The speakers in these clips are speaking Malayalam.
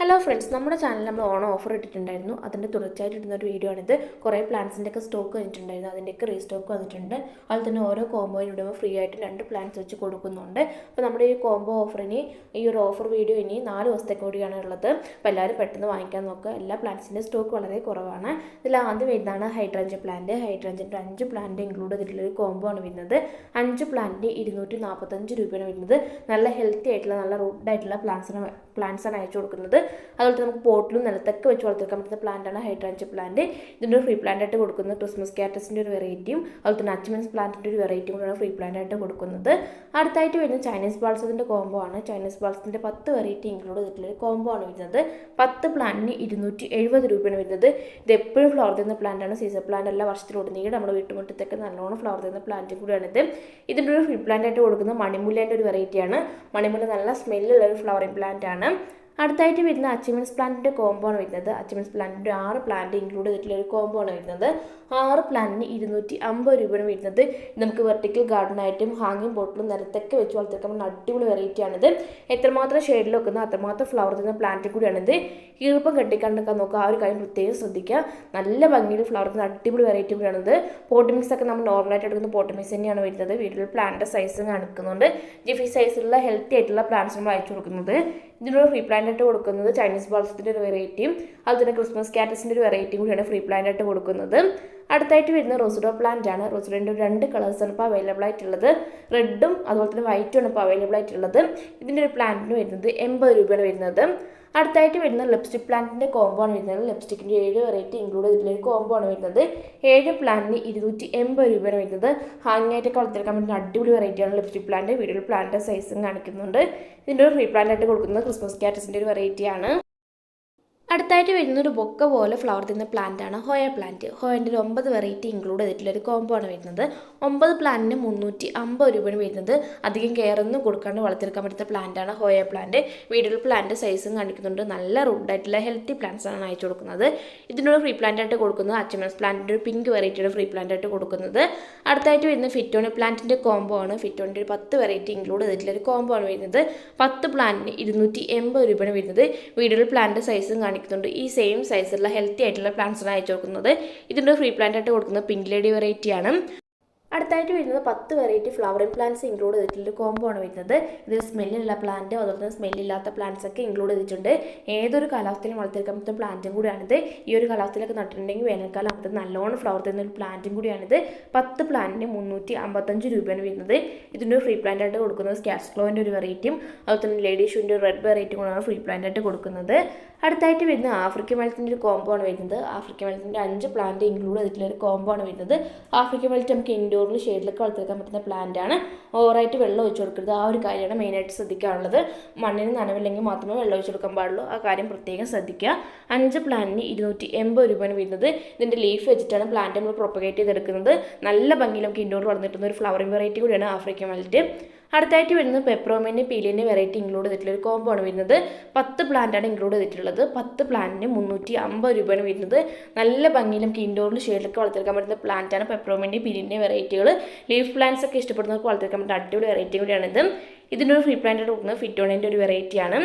ഹലോ ഫ്രണ്ട്സ് നമ്മുടെ ചാനലിൽ നമ്മൾ ഓണം ഓഫർ ഇട്ടിട്ടുണ്ടായിരുന്നു. അതിന്റെ തുടർച്ചയായിട്ട് ഇടുന്ന ഒരു വീഡിയോ ആണിത്. കുറേ പ്ലാൻസിന്റെ ഒക്കെ സ്റ്റോക്ക് വന്നിട്ടുണ്ടായിരുന്നു. അതിന്റെയൊക്കെ റീസ്റ്റോക്ക് വന്നിട്ടുണ്ട്. അതുപോലെ തന്നെ ഓരോ കോമ്പോയിന് ഇടുമ്പോൾ ഫ്രീ ആയിട്ട് രണ്ട് പ്ലാൻസ് വെച്ച് കൊടുക്കുന്നുണ്ട്. അപ്പോൾ നമ്മുടെ ഈ കോംബോ ഓഫറിന് ഈ ഒരു ഓഫർ വീഡിയോ ഇനി നാല് ദിവസത്തെ കൂടിയാണ് ഉള്ളത്. അപ്പോൾ എല്ലാവരും പെട്ടെന്ന് വാങ്ങിക്കാൻ നോക്കുക. എല്ലാ പ്ലാൻസിന്റെ സ്റ്റോക്ക് വളരെ കുറവാണ്. ഇതിൽ ആദ്യം വരുന്നതാണ് ഹൈഡ്രഞ്ച് പ്ലാന്റ് ഹൈഡ്രഞ്ചിന്റെ അഞ്ച് പ്ലാന്റ് ഇൻക്ലൂഡ് ചെയ്തിട്ടുള്ള ഒരു കോംബോ ആണ് വരുന്നത്. അഞ്ച് പ്ലാന്റിന് ഇരുന്നൂറ്റി നാൽപ്പത്തഞ്ച് രൂപയാണ് വരുന്നത്. നല്ല ഹെൽത്തി ആയിട്ടുള്ള നല്ല റൂഡ് ആയിട്ടുള്ള പ്ലാന്റ്സാണ് പ്ലാന്റ്സ് ആണ് അയച്ചു കൊടുക്കുന്നത്. അതുപോലെ തന്നെ നമുക്ക് പോട്ടിലും നിലത്തൊക്കെ വെച്ച് വളർത്തിയെടുക്കാൻ പറ്റുന്ന പ്ലാന്റാണ് ഹൈഡ്രാഞ്ച് പ്ലാന്റ് ഇതിന്റെ ഫ്രീ പ്ലാന്റ് ആയിട്ട് കൊടുക്കുന്നത് ക്രിസ്മസ് കാറ്റസിന്റെ ഒരു വെറൈറ്റിയും അതുപോലെ തന്നെ അച്ച്മെൻസ് പ്ലാന്റിന്റെ ഒരു വെറൈറ്റിയും കൂടെയാണ് ഫ്രീ പ്ലാന്റ് ആയിട്ട് കൊടുക്കുന്നത്. അടുത്തായിട്ട് വരുന്നത് ചൈനീസ് ബാൾസത്തിന്റെ കോംബോ ആണ്. ചൈനീസ് ബാൾസത്തിന്റെ പത്ത് വെറൈറ്റി ഇൻക്ലൂഡ് ചെയ്തിട്ടുള്ള ഒരു കോംബോ ആണ് വരുന്നത്. പത്ത് പ്ലാന്റിന് ഇരുന്നൂറ്റി എഴുപത് രൂപയാണ് വരുന്നത്. ഇത് എപ്പോഴും ഫ്ലവർ തരുന്ന പ്ലാന്റ് ആണ്. സീസൺ പ്ലാന്റ് എല്ലാ വർഷത്തിലുടനീളം നമ്മുടെ വീട്ടുമുറ്റത്തൊക്കെ നല്ലോണം ഫ്ലവർ തരുന്ന പ്ലാന്റ് കൂടിയാണിത്. ഇതിന്റെ ഒരു ഫ്രീ പ്ലാന്റ് ആയിട്ട് കൊടുക്കുന്ന മണിമുല്ലേന്റെ ഒരു വെറൈറ്റിയാണ് മണിമുല്ല നല്ല സ്മെല്ലുള്ള ഒരു ഫ്ലവറിംഗ് പ്ലാന്റ് ആണ്. അടുത്തായിട്ട് വരുന്ന അച്ചീവ്മെന്റ്സ് പ്ലാന്റിന്റെ കോംബോ ആണ് വരുന്നത്. അച്ചീവ്മെന്റ്സ് പ്ലാന്റിന്റെ ആറ് പ്ലാന്റ് ഇൻക്ലൂഡ് ചെയ്തിട്ടുള്ള ഒരു കോംബോ ആണ് വരുന്നത്. ആറ് പ്ലാന്റിന് ഇരുന്നൂറ്റി അമ്പത് രൂപയാണ് വരുന്നത്. നമുക്ക് വെർട്ടിക്കൽ ഗാർഡനായിട്ടും ഹാങ്ങിങ് ബോട്ടിലും നിരത്തൊക്കെ വെച്ച് വളർത്തിക്കാൻ അടിപൊളി വെറൈറ്റിയാണിത് എത്രമാത്രം ഷെയ്ഡിൽ വെക്കുന്ന അത്രമാത്രം ഫ്ലവർ തരുന്ന പ്ലാന്റ് കൂടിയാണിത്. ഈർപ്പം കെട്ടിക്കാണ്ടൊക്കെ നോക്കുക. ആ ഒരു കാര്യം പ്രത്യേകം ശ്രദ്ധിക്കുക. നല്ല ഭംഗിയിൽ ഫ്ലവർ തരുന്ന അടിപൊളി വെറൈറ്റി കൂടിയാണിത്. പോട്ട് മിക്സ് ഒക്കെ നമ്മൾ നോർമലായിട്ട് എടുക്കുന്ന പോട്ട് മിക്സ് തന്നെയാണ് വരുന്നത്. വീട്ടിൽ പ്ലാന്റ് സൈസ് കാണിക്കുന്നുണ്ട്. ജിഫി സൈസിലുള്ള ഹെൽത്തി ആയിട്ടുള്ള പ്ലാന്റ്സ് നമ്മൾ അയച്ചു കൊടുക്കുന്നത്. ഇതിനൊരു ഫ്രീ പ്ലാന്റ് ആയിട്ട് കൊടുക്കുന്നത് ചൈനീസ് ബാൾസത്തിന്റെ ഒരു വെറൈറ്റിയും അതുപോലെ ക്രിസ്മസ് കാറ്റസിന്റെ ഒരു വെറൈറ്റിയും കൂടിയാണ് ഫ്രീ പ്ലാന്റ് ആയിട്ട് കൊടുക്കുന്നത്. അടുത്തായിട്ട് വരുന്ന റോസിഡോ പ്ലാന്റ് ആണ്. റോസിഡോന്റെ രണ്ട് കളേഴ്സാണ് ഇപ്പോൾ അവൈലബിൾ ആയിട്ടുള്ളത്. റെഡും അതുപോലെ തന്നെ വൈറ്റും ആണ് ഇപ്പോൾ അവൈലബിൾ ആയിട്ടുള്ളത്. ഇതിന്റെ ഒരു പ്ലാന്റിന് വരുന്നത് എൺപത് രൂപയാണ് വരുന്നത്. അടുത്തായിട്ട് വരുന്ന ലിപ്സ്റ്റിക് പ്ലാന്റിന്റെ കോംബോ ആണ് വരുന്നത്. ലിപ്സ്റ്റിക്കിന്റെ ഏഴ് വെറൈറ്റി ഇൻക്ലൂഡ് ചെയ്തിട്ടുള്ള ഒരു കോംബോ ആണ് വരുന്നത്. ഏഴ് പ്ലാന്റിന് ഇരുന്നൂറ്റി എൺപത് രൂപയാണ് വരുന്നത്. ഹാങ് ആയിട്ടൊക്കെ വളർത്തിയെടുക്കാൻ പറ്റുന്ന അടിപൊളി വെറൈറ്റിയാണ് ലിപ്സ്റ്റിക് പ്ലാന്റ് വീഡിയോയിൽ പ്ലാന്റിന്റെ സൈസും കാണിക്കുന്നുണ്ട്. ഇതിന്റെ ഒരു ഫ്രീ പ്ലാന്റ് ആയിട്ട് കൊടുക്കുന്നത് ക്രിസ്മസ് കാറ്റസിന്റെ ഒരു വെറൈറ്റിയാണ് അടുത്തായിട്ട് വരുന്ന ഒരു ബൊക്ക പോലെ ഫ്ലവർ തരുന്ന പ്ലാന്റ് ആണ് ഹോയ പ്ലാന്റ് ഹോയന്റെ ഒരു ഒമ്പത് വെറൈറ്റി ഇൻക്ലൂഡ് ചെയ്തിട്ടുള്ള ഒരു കോംബോ ആണ് വരുന്നത്. ഒമ്പത് പ്ലാന്റിന് മുന്നൂറ്റി അമ്പത് രൂപയാണ് വരുന്നത്. അധികം കെയർ ഒന്നും കൊടുക്കാണ്ട് വളർത്തിയെടുക്കാൻ പറ്റുന്ന പ്ലാന്റ് ആണ് ഹോയ പ്ലാന്റ് വീടുകൾ പ്ലാന്റ് സൈസും കാണിക്കുന്നുണ്ട്. നല്ല റൂഡായിട്ടുള്ള ഹെൽത്തി പ്ലാന്റ്സ് ആണ് അയച്ചു കൊടുക്കുന്നത്. ഇതിനൊരു ഫ്രീ പ്ലാന്റ് ആയിട്ട് കൊടുക്കുന്നത് അച്ചമൻസ് പ്ലാന്റിന്റെ ഒരു പിങ്ക് വെറൈറ്റിയുടെ ഫ്രീ പ്ലാന്റ് ആയിട്ട് കൊടുക്കുന്നത്. അടുത്തായിട്ട് വരുന്ന ഫിറ്റോണി പ്ലാന്റിന്റെ കോംബോ ആണ്. ഫിറ്റോണിന്റെ ഒരു പത്ത് വെറൈറ്റി ഇൻക്ലൂഡ് ചെയ്തിട്ടുള്ള ഒരു കോംബോ ആണ് വരുന്നത്. പത്ത് പ്ലാന്റിന് ഇരുന്നൂറ്റി എൺപത് രൂപയാണ് വരുന്നത്. വീടുകൾ പ്ലാന്റ് സൈസും കാണിക്കുന്നുണ്ട് ഈ സെയിം സൈസിലുള്ള ഹെൽത്തി ആയിട്ടുള്ള പ്ലാന്റ്സാണ് അയച്ചു കൊടുക്കുന്നത്. ഇതിന്റെ ഫ്രീ പ്ലാന്റ് ആയിട്ട് കൊടുക്കുന്നത് പിങ്ക് ലേഡി വെറൈറ്റിയാണ് അടുത്തായിട്ട് വരുന്നത് പത്ത് വെറൈറ്റി ഫ്ലവറിംഗ് പ്ലാന്റ്സ് ഇൻക്ലൂഡ് ചെയ്തിട്ടുള്ള കോംബോ ആണ് വരുന്നത്. ഇതിൽ സ്മെല്ലുള്ള പ്ലാന്റ് അതുപോലെ തന്നെ സ്മെല്ലില്ലാത്ത പ്ലാന്റ്സ് ഒക്കെ ഇൻക്ലൂഡ് ചെയ്തിട്ടുണ്ട്. ഏതൊരു കാലാവസ്ഥയിലും വളർത്തിയെടുക്കാൻ പറ്റുന്ന പ്ലാന്റും കൂടിയാണിത്. ഈ ഒരു കാലാവസ്ഥയിലൊക്കെ നട്ടിട്ടുണ്ടെങ്കിൽ വേനൽക്കാലം അത് നല്ലോണം ഫ്ലവർ തരുന്ന ഒരു പ്ലാന്റും കൂടിയാണിത്. പത്ത് പ്ലാന്റിന് മുന്നൂറ്റി അമ്പത്തഞ്ച് രൂപയാണ് വരുന്നത്. ഇതിന്റെ ഫ്രീ പ്ലാന്റ് ആയിട്ട് കൊടുക്കുന്നത് സ്കാസ്ക്ലോവിന്റെ ഒരു വെറൈറ്റിയും അതുപോലെ തന്നെ ലേഡി ഷൂന്റെ ഒരു റെഡ് വെറൈറ്റിയും കൂടാണ് ഫ്രീ പ്ലാന്റ് ആയിട്ട് കൊടുക്കുന്നത്. അടുത്തായിട്ട് വരുന്ന ആഫ്രിക്കൻ വെൽത്തിന്റെ ഒരു കോംബോ ആണ് വരുന്നത്. ആഫ്രിക്കൻ വെൽത്തിന്റെ അഞ്ച് പ്ലാന്റ് ഇൻക്ലൂഡ് ചെയ്തിട്ടുള്ള ഒരു കോംബോ ആണ് വരുന്നത്. ആഫ്രിക്കൻ വെൽറ്റ് നമുക്ക് ഇൻഡോറിൽ ഷെയ്ഡിലൊക്കെ വളർത്തിയെടുക്കാൻ പറ്റുന്ന പ്ലാന്റ് ആണ്. ഓവറായിട്ട് വെള്ളം ഒഴിച്ചു കൊടുക്കരുത്. ആ ഒരു കാര്യമാണ് മെയിനായിട്ട് ശ്രദ്ധിക്കാനുള്ളത്. മണ്ണിന് നനവില്ലെങ്കിൽ മാത്രമേ വെള്ളം ഒഴിച്ചു കൊടുക്കാൻ പാടുള്ളൂ. ആ കാര്യം പ്രത്യേകം ശ്രദ്ധിക്കുക. അഞ്ച് പ്ലാന്റിന് ഇരുന്നൂറ്റി എൺപത് രൂപയാണ് വരുന്നത്. ഇതിന്റെ ലീഫ് വെച്ചിട്ടാണ് പ്ലാന്റ് നമ്മൾ പ്രൊപ്പഗേറ്റ് ചെയ്തെടുക്കുന്നത്. നല്ല ഭംഗിയിൽ നമുക്ക് ഇൻഡോർ വളർന്നിട്ടുന്ന ഒരു ഫ്ലവറിംഗ് വെറൈറ്റി കൂടിയാണ് ആഫ്രിക്കൻ വെൽറ്റ് അടുത്തായിട്ട് വരുന്നത് പെപ്രോമിന്റെ പീലിന്റെ വെറൈറ്റി ഇൻക്ലൂഡ് ചെയ്തിട്ടുള്ള ഒരു കോംബോ ആണ് വരുന്നത്. പത്ത് പ്ലാന്റാണ് ഇൻക്ലൂഡ് ചെയ്തിട്ടുള്ളത്. പത്ത് പ്ലാന്റിന് മുന്നൂറ്റി അമ്പത് രൂപയാണ് വരുന്നത്. നല്ല ഭംഗിയിൽ നമുക്ക് ഷെയ്ഡിലൊക്കെ വളർത്തിയെടുക്കാൻ പറ്റുന്ന പ്ലാന്റാണ് പെപ്രോമിന്റെ പീലിന്റെ വെറൈറ്റികൾ ലീഫ് പ്ലാന്റ്സ് ഒക്കെ ഇഷ്ടപ്പെടുന്നവർക്ക് വളർത്തിയെടുക്കാൻ പറ്റുന്ന അടിപൊളി വെറൈറ്റി കൂടിയാണിത്. ഇതിന്റെ ഒരു ഫ്രീ പ്ലാന്റ് കൊടുക്കുന്നത് ഫിറ്റോണിന്റെ ഒരു വെറൈറ്റിയാണ്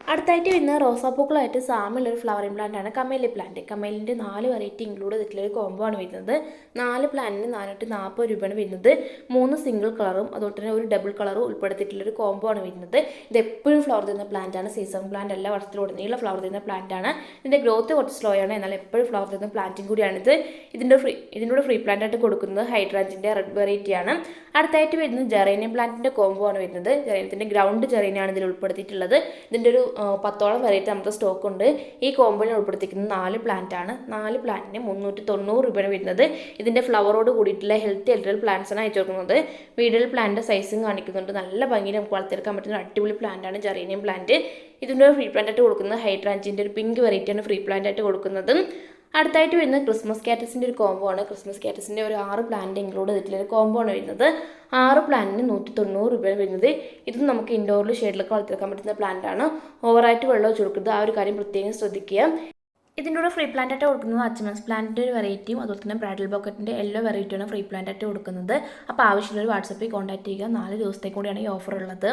അടുത്തായിട്ട് വരുന്ന റോസാപ്പൂക്കളായിട്ട് സാമുള്ള ഒരു ഫ്ലവറിംഗ് പ്ലാന്റ് ആണ് കമേലി പ്ലാന്റ് കമേലിന്റെ നാല് വെറൈറ്റി ഇൻക്ലൂഡ് ചെയ്തിട്ടുള്ള ഒരു കോംബോ ആണ് വരുന്നത്. നാല് പ്ലാന്റിന് നാനൂറ്റി നാൽപ്പത് രൂപയാണ് വരുന്നത്. മൂന്ന് സിംഗിൾ കളറും അതുപോലെ തന്നെ ഒരു ഡബിൾ കളറും ഉൾപ്പെടുത്തിയിട്ടുള്ള ഒരു കോംബോ ആണ് വരുന്നത്. ഇത് എപ്പോഴും ഫ്ലവർ തരുന്ന പ്ലാന്റ് ആണ്. സീസൺ പ്ലാന്റ് എല്ലാ വർഷത്തിലുടനീളം ഫ്ലവർ തരുന്ന പ്ലാന്റ് ആണ്. ഇതിന്റെ ഗ്രോത്ത് കുറച്ച് സ്ലോ ആണ്. എന്നാൽ എപ്പോഴും ഫ്ലവർ തരുന്ന പ്ലാന്റും കൂടിയാണിത് ഇതിന്റെ ഫ്രീ ഇതിന്റെ ഫ്രീ പ്ലാന്റ് ആയിട്ട് കൊടുക്കുന്നത് ഹൈഡ്രാഞ്ചിന്റെ റെഡ് വെറൈറ്റി ആണ്. അടുത്തായിട്ട് വരുന്നത് ജെറേനിയം പ്ലാന്റിന്റെ കോംബോ ആണ് വരുന്നത്. ജെറേനിയത്തിന്റെ ഗ്രൗണ്ട് ജെറേനിയാണ് ഇതിൽ ഉൾപ്പെടുത്തിയിട്ടുള്ളത്. ഇതിന്റെ ഒരു പത്തോളം വെറൈറ്റി നമുക്ക് സ്റ്റോക്ക് ഉണ്ട്. ഈ കോമ്പോയിൽ ഉൾപ്പെടുത്തിക്കുന്ന നാല് പ്ലാന്റ് ആണ്. നാല് പ്ലാന്റിന് മുന്നൂറ്റി തൊണ്ണൂറ് രൂപയാണ് വരുന്നത്. ഇതിന്റെ ഫ്ലവറോട് കൂടിയിട്ടുള്ള ഹെൽത്തി ഹെൽത്തി പ്ലാന്റ്സ് ആണ് അയച്ചു കൊടുക്കുന്നത്. വീഡിയോയിൽ പ്ലാന്റ് സൈസും കാണിക്കുന്നുണ്ട്. നല്ല ഭംഗിയിൽ നമുക്ക് വളർത്തിയെടുക്കാൻ പറ്റുന്ന അടിപൊളി പ്ലാന്റ് ആണ് ജെറേനിയം പ്ലാന്റ് ഇതിന്റെ ഫ്രീ പ്ലാന്റ് ആയിട്ട് കൊടുക്കുന്നത് ഹൈഡ്രാഞ്ചിന്റെ ഒരു പിങ്ക് വെറൈറ്റിയാണ് ഫ്രീ പ്ലാന്റ് ആയിട്ട് കൊടുക്കുന്നത്. അടുത്തായിട്ട് വരുന്നത് ക്രിസ്മസ് കാറ്റസിന്റെ ഒരു കോംബോ ആണ്. ക്രിസ്മസ് കാറ്റസിന്റെ ഒരു ആറ് പ്ലാന്റ് ഇൻക്ലൂഡ് ചെയ്തിട്ടുള്ള ഒരു കോംബോ ആണ് വരുന്നത്. ആറ് പ്ലാന്റിന് നൂറ്റി തൊണ്ണൂറ് രൂപയാണ് വരുന്നത്. ഇതും നമുക്ക് ഇൻഡോറിൽ ഷെയ്ഡിലൊക്കെ വളർത്തിയെടുക്കാൻ പറ്റുന്ന പ്ലാന്റ് ആണ്. ഓവറായിട്ട് വെള്ളം കൊടുക്കുന്നത് ആ ഒരു കാര്യം പ്രത്യേകം ശ്രദ്ധിക്കുക. ഇതിന്റെ കൂടെ ഫ്രീ പ്ലാന്റ് ആയിട്ട് കൊടുക്കുന്നത് അച്ചമൻസ് പ്ലാന്റിന്റെ ഒരു വെറൈറ്റിയും അതുപോലെ തന്നെ ബ്രൈഡൽ ബോക്കറ്റിന്റെ എല്ലോ വെറൈറ്റിയാണ് ഫ്രീ പ്ലാന്റ് ആയിട്ട് കൊടുക്കുന്നത്. അപ്പോൾ ആവശ്യമുള്ളൊരു വാട്സപ്പിൽ കോൺടാക്ട് ചെയ്യുക. നാല് ദിവസത്തേക്ക് കൂടിയാണ് ഈ ഓഫർ ഉള്ളത്.